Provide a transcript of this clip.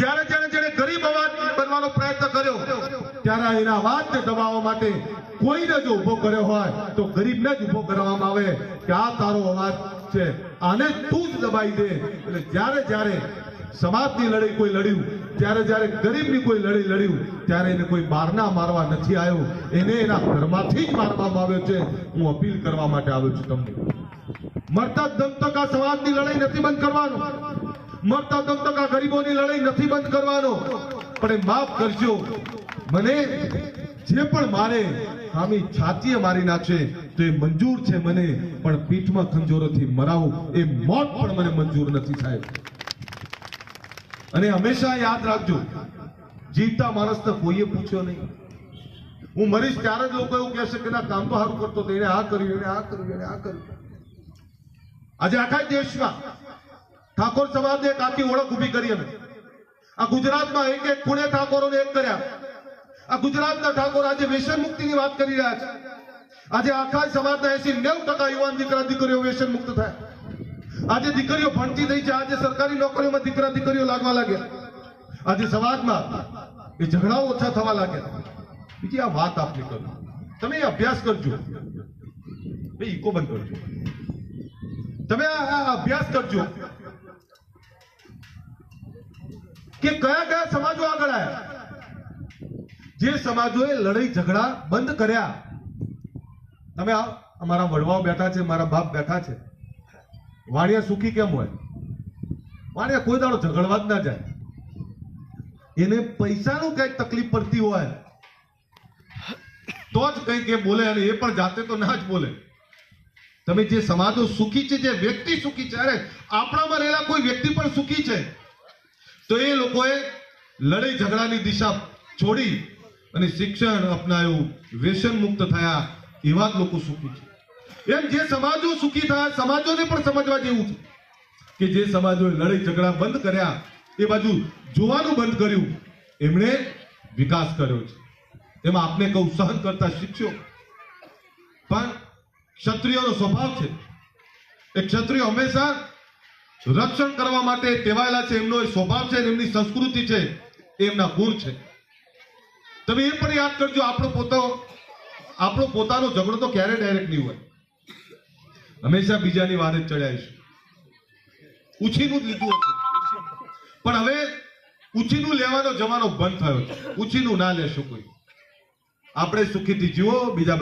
જ્યારે જ્યારે જેને ગરીબ અવાજ બનવાનો પ્રયત્ન કર્યો, ત્યારે એના અવાજને દબાવવા માટે કોઈને જો ઊભો કર્યો હોય, તો ગરીબને જ ઊભો કરવામાં આવે કે આ તારો અવાજ છે. આને તું જ દબાઈ દે. એટલે જ્યારે જ્યારે સમાજની લડાઈ કોઈ લડ્યું ત્યારે જ્યારે ગરીબની કોઈ લડાઈ લડ્યું, ત્યારે એને કોઈ બારના મારવા નથી આવ્યો. એને એના ઘરમાંથી જ મારવામાં આવ્યો છે. હું અપીલ કરવા માટે આવ્યો છું તમને. મરતા દમ તક આ સમાજની લડાઈ નથી બંધ કરવાનો. મરતા દમ તક આ ગરીબોની લડાઈ નથી બંધ કરવાનો. પણ એ માફ કરજો. મને જે પણ મારે આમી છાતીએ મારી નાખશે તો એ મંજૂર છે મને. પણ પીઠમાં ખંજોરોથી મરાવું એ મોત પણ મને મંજૂર નથી સાહેબ. અને હંમેશા યાદ રાખજો, જીવતા માણસને કોઈએ પૂછ્યો નહીં. હું મરીશ ત્યારે જ લોકો એવું કહેશે કે ના, કામ તો સારું કરતો એને આ કર્યું, એને આ કર્યું, એને આ કર્યું. આજે આખા દેશમાં ઠાકોર સમાજને એક આખી ઓળખ ઊભી કરી અમે. આ ગુજરાતમાં એક એક ખૂણે ઠાકોરોને એક કર્યા. આ ગુજરાતના ઠાકોર આજે વ્યસન મુક્તિની વાત કરી રહ્યા છે. આજે આખા સમાજના એસી નેવું ટકા યુવાન દીકરા દીકરીઓ વ્યસન મુક્ત થયા. આજે દીકરીઓ ભણતી થઈ છે. આજે સરકારી નોકરીઓમાં દીકરા દીકરીઓ લાગવા લાગ્યા. આજે સમાજમાં એ ઝઘડાઓ ઓછા થવા લાગ્યા. બીજી આ વાત આપની કરું. તમે અભ્યાસ કરજો. ઈકો બંધ કરજો. તમે આ અભ્યાસ કરજો. કે કયા કયા સમાજો આગળ આવ્યા જે સમાજોએ લડાઈ, ઝઘડા બંધ કર્યા. તમે અમારા વડવાઓ બેઠા છે, મારા બાપ બેઠા છે. વાણિયા સુખી કેમ હોય? વાણિયા કોઈ દાડો ઝઘડવા જ ના જાય. એને પૈસાનું કંઈક તકલીફ પડતી હોય, તો જ કંઈક એ બોલે અને એ પણ જાતે તો ના જ બોલે. તમે જે સમાજો સુખી છે, જે વ્યક્તિ સુખી છે, અરે આપણામાં રહેલા કોઈ વ્યક્તિ પણ સુખી છે? તો એ લોકોએ લડાઈ ઝઘડાની દિશા છોડી અને શિક્ષણ અપનાવ્યું વ્યસન મુક્ત થયા એવા જ લોકો સુખી છે. એમ જે સમાજો સુખી થયા, સમાજોને પણ સમજવા જેવું છે કે જે સમાજોએ લડાઈ ઝઘડા બંધ કર્યા, એ બાજુ જોવાનું બંધ કર્યું, એમણે વિકાસ કર્યો છે. એમાં આપને કહું, સહન કરતા શીખ્યો. પણ ક્ષત્રિયોનો સ્વભાવ છે. એ ક્ષત્રિયો હંમેશા રક્ષણ કરવા માટે ટેવાયેલા છે, એમનો સ્વભાવ છે એમની સંસ્કૃતિ છે એમના ગુણ છે. તમે એ પણ યાદ કરજો, આપણો પોતો, આપણો પોતાનો ઝઘડો તો ક્યારે ડાયરેક્ટ નહીં હોય. હંમેશા બીજાની વારે જ ચડાવીશું ઉછીનું જ લીધું હશે. પણ હવે ઉછીનું લેવાનો જમાનો બંધ થયો છે. ઉછીનું ના લેશો કોઈ. આપણે સુખીથી જીવો, બીજા